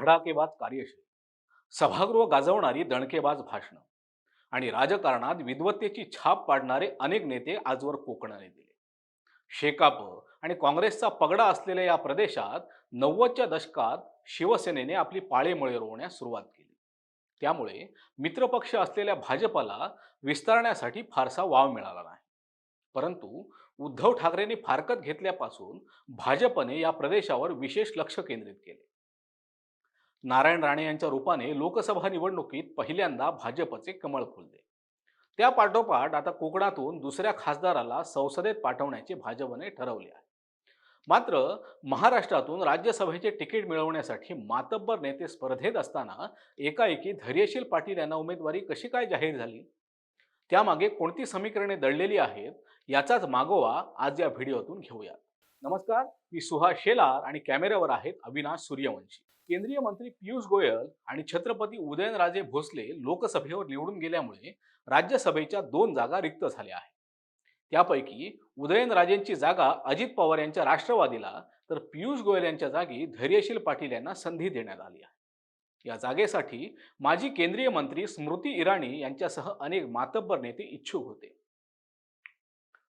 धडाकेबाज कार्यशैली. सभागृह गाजवणारी दणकेबाज भाषणं आणि राजकारणात विद्वत्तेची छाप पाडणारे अनेक नेते आजवर कोकणाने दिले. शेकाप आणि काँग्रेसचा पगडा असलेल्या या प्रदेशात नव्वदच्या दशकात शिवसेनेने आपली पाळेमुळे रोवण्यास सुरुवात केली. त्यामुळे मित्रपक्ष असलेल्या भाजपला विस्तारण्यासाठी फारसा वाव मिळाला नाही. परंतु उद्धव ठाकरेंनी फारकत घेतल्यापासून भाजपने या प्रदेशावर विशेष लक्ष केंद्रित केले. नारायण राणे यांच्या रूपाने लोकसभा निवडणुकीत पहिल्यांदा भाजपचे कमळ फुलले. त्या पाठोपाठ आता कोकणातून दुसऱ्या खासदाराला संसदेत पाठवण्याचे भाजपने ठरवले आहे. मात्र महाराष्ट्रातून राज्यसभेचे तिकीट मिळवण्यासाठी मातब्बर नेते स्पर्धेत असताना एकाएकी धैर्यशील पाटील यांना उमेदवारी कशी काय जाहीर झाली? त्यामागे कोणती समीकरणे दडलेली आहेत? याचाच मागोवा आज या व्हिडिओतून घेऊयात. नमस्कार मी सुहास शेलार आणि कॅमेऱ्यावर आहेत अविनाश सूर्यवंशी. केंद्रीय मंत्री पियुष गोयल आणि छत्रपती उदयनराजे भोसले लोकसभेवर निवडून गेल्यामुळे राज्यसभेच्या दोन जागा रिक्त झाल्या आहेत. त्यापैकी उदयनराजेंची जागा अजित पवार यांच्या राष्ट्रवादीला तर पियुष गोयल यांच्या जागी धैर्यशील पाटील यांना संधी देण्यात आली आहे. या जागेसाठी माजी केंद्रीय मंत्री स्मृती इराणी यांच्यासह अनेक मातब्बर नेते इच्छुक होते.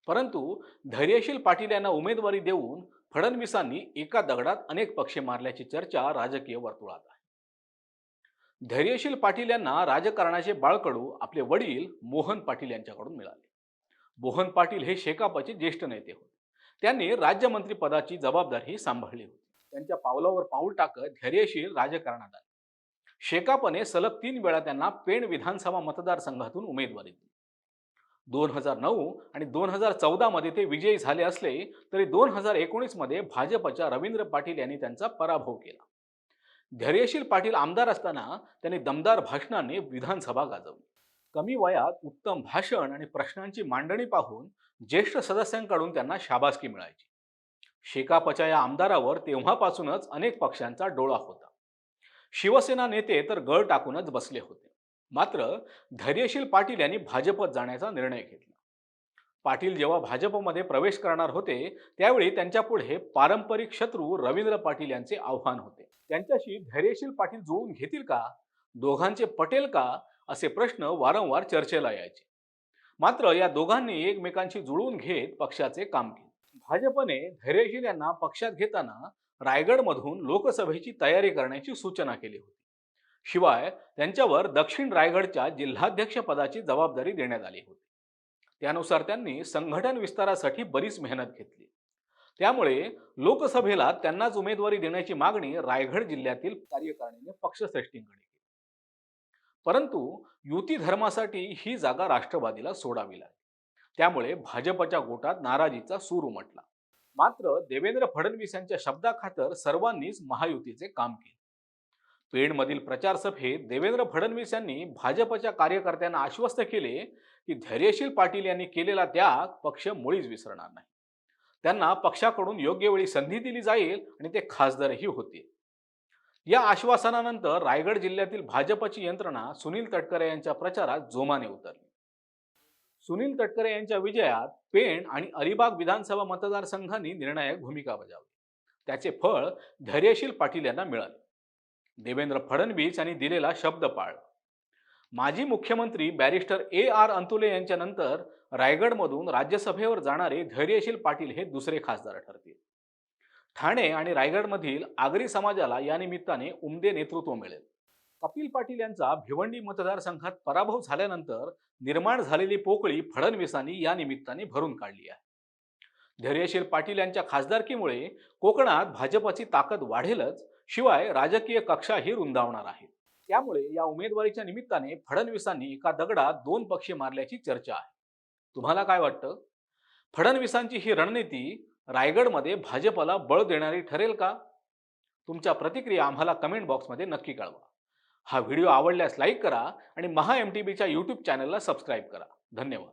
परंतु धैर्यशील पाटील यांना उमेदवारी देऊन फडणवीसांनी एका दगडात अनेक पक्षे मारल्याची चर्चा राजकीय वर्तुळात आहे. धैर्यशील पाटील यांना राजकारणाचे बाळकडू आपले वडील मोहन पाटील यांच्याकडून मिळाले. मोहन पाटील हे शेकापचे ज्येष्ठ नेते होते. त्यांनी राज्यमंत्री पदाची जबाबदारी सांभाळली होती. त्यांच्या पावलावर पाऊल टाकत धैर्यशील राजकारणात आले. शेकापने सलग तीन वेळा त्यांना पेण विधानसभा मतदारसंघातून उमेदवारी दिली. दोन हजार नऊ आणि दोन हजार चौदा मध्ये ते विजयी झाले असले तरी दोन हजार एकोणीसमध्ये भाजपच्या रवींद्र पाटील यांनी त्यांचा पराभव केला. धैर्यशील पाटील आमदार असताना त्यांनी दमदार भाषणाने विधानसभा गाजवली. कमी वयात उत्तम भाषण आणि प्रश्नांची मांडणी पाहून ज्येष्ठ सदस्यांकडून त्यांना शाबासकी मिळायची. शेकापच्या या आमदारावर तेव्हापासूनच अनेक पक्षांचा डोळा होता. शिवसेना नेते तर गळ टाकूनच बसले होते. मात्र धैर्यशील पाटील यांनी भाजपत जाण्याचा निर्णय घेतला. पाटील जेव्हा भाजपमध्ये प्रवेश करणार होते त्यावेळी त्यांच्यापुढे पारंपरिक शत्रू रवींद्र पाटील यांचे आव्हान होते. त्यांच्याशी धैर्यशील पाटील जुळून घेतील का? दोघांचे पटेल का? असे प्रश्न वारंवार चर्चेला यायचे. मात्र या दोघांनी एकमेकांशी जुळवून घेत पक्षाचे काम केले. भाजपने धैर्यशील यांना पक्षात घेताना रायगडमधून लोकसभेची तयारी करण्याची सूचना केली होती. शिवाय त्यांच्यावर दक्षिण रायगडच्या जिल्हाध्यक्षपदाची जबाबदारी देण्यात आली होती. त्यानुसार त्यांनी संघटन विस्तारासाठी बरीच मेहनत घेतली. त्यामुळे लोकसभेला त्यांनाच उमेदवारी देण्याची मागणी रायगड जिल्ह्यातील कार्यकारिणीने पक्षश्रेष्ठींकडे केली. परंतु युती धर्मासाठी ही जागा राष्ट्रवादीला सोडावी लागली. त्यामुळे भाजपच्या गोटात नाराजीचा सूर उमटला. मात्र देवेंद्र फडणवीस यांच्या शब्दाखातर सर्वांनीच महायुतीचे काम केले. पेणमधील प्रचारसभेत देवेंद्र फडणवीस यांनी भाजपच्या कार्यकर्त्यांना आश्वस्त केले की धैर्यशील पाटील यांनी केलेला त्याग पक्ष मुळीच विसरणार नाही. त्यांना पक्षाकडून योग्य वेळी संधी दिली जाईल आणि ते खासदारही होतील. या आश्वासनानंतर रायगड जिल्ह्यातील भाजपची यंत्रणा सुनील तटकरे यांच्या प्रचारात जोमाने उतरली. सुनील तटकरे यांच्या विजयात पेण आणि अलिबाग विधानसभा मतदारसंघांनी निर्णायक भूमिका बजावली. त्याचे फळ धैर्यशील पाटील यांना मिळाले. देवेंद्र फडणवीस यांनी दिलेला शब्द पाळ माजी मुख्यमंत्री बॅरिस्टर ए आर अंतुले यांच्यानंतर रायगडमधून राज्यसभेवर जाणारे धैर्यशील पाटील हे दुसरे खासदार ठरतील. ठाणे आणि रायगडमधील आगरी समाजाला या निमित्ताने उमदे नेतृत्व मिळेल. कपिल पाटील यांचा भिवंडी मतदारसंघात पराभव झाल्यानंतर निर्माण झालेली पोकळी फडणवीसांनी या निमित्ताने भरून काढली आहे. धैर्यशील पाटील यांच्या खासदारकीमुळे कोकणात भाजपची ताकद वाढेलच शिवाय राजकीय कक्षाही रुंदावणार आहे त्यामुळे या उमेदवारीच्या निमित्ताने फडणवीसांनी एका दगडात दोन पक्षी मारल्याची चर्चा आहे. तुम्हाला काय वाटतं? फडणवीसांची ही रणनीती रायगडमध्ये भाजपला बळ देणारी ठरेल का? तुमच्या प्रतिक्रिया आम्हाला कमेंट बॉक्समध्ये नक्की कळवा. हा व्हिडिओ आवडल्यास लाईक करा आणि महा एम टी बीच्या यूट्यूब चॅनलला सबस्क्राईब करा. धन्यवाद.